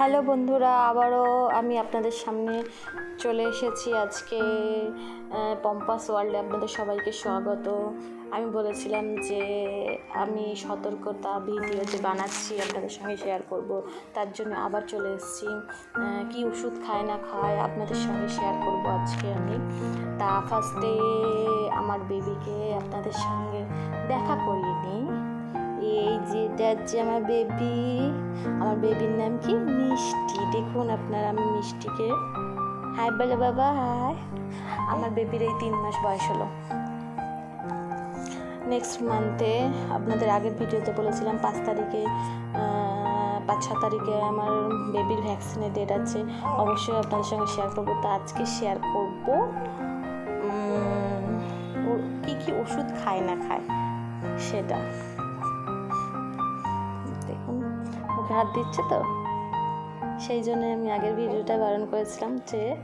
Hello বন্ধুরা, আবারও আমি আপনাদের সামনে চলে এসেছি আজকে পম্পাস ওয়ার্ল্ডে আপনাদের সবাইকে স্বাগত। আমি বলেছিলাম যে আমি সতর্কতা ভিডিও যে বানাচ্ছি, আপনাদের সঙ্গে শেয়ার করব, তার জন্য আবার চলে এসেছি। কি ওষুধ খায় না খায় আপনাদের সঙ্গে শেয়ার করব আজকে আমি। তা ফার্স্টে আমার বেবিকে আপনাদের সঙ্গে দেখা করিয়ে নিই। এই যে হচ্ছে আমার বেবি আমার বেবির নাম কি? মিষ্টি। দেখুন আপনারা আমি মিষ্টিকে। হাই বলে বাবা হাই আমার বেবির এই তিন মাস বয়স হলো। নেক্সট মান্থে আপনাদের আগের ভিডিওতে বলেছিলাম পাঁচ তারিখে পাঁচ ছ তারিখে আমার বেবির ভ্যাকসিনের ডেট আছে। অবশ্যই আপনাদের সঙ্গে শেয়ার করব। তো আজকে শেয়ার করব কী কী ওষুধ খায় না খায়, সেটা। হাত দিচ্ছে তো। সেই জন্য আমি আগের ভিডিওটা বারণ করেছিলাম যে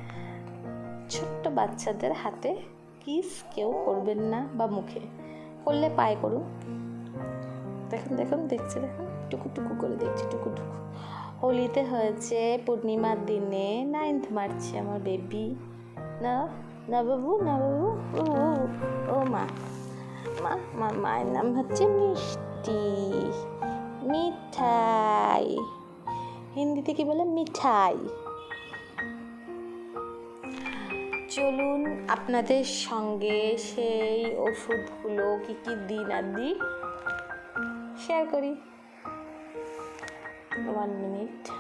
ছোট্ট বাচ্চাদের হাতে কিস কেউ করবেন না বা মুখে। করলে পায়ে করুন। দেখুন দেখুন দেখছে দেখুন। টুকু টুকু করে দেখছি টুকু টুকু। হোলিতে হয়েছে পূর্ণিমার দিনে নাইন্থ মার্চে আমার বেবি না না বাবু না বাবু। ও ও, মা। মা মায়ের নাম হচ্ছে মিষ্টি। মিঠাই হিন্দিতে কি বলে? মিঠাই। চলুন আপনাদের সঙ্গে সেই ওষুধগুলো কি কি দিন আর দিই? শেয়ার করি। One minute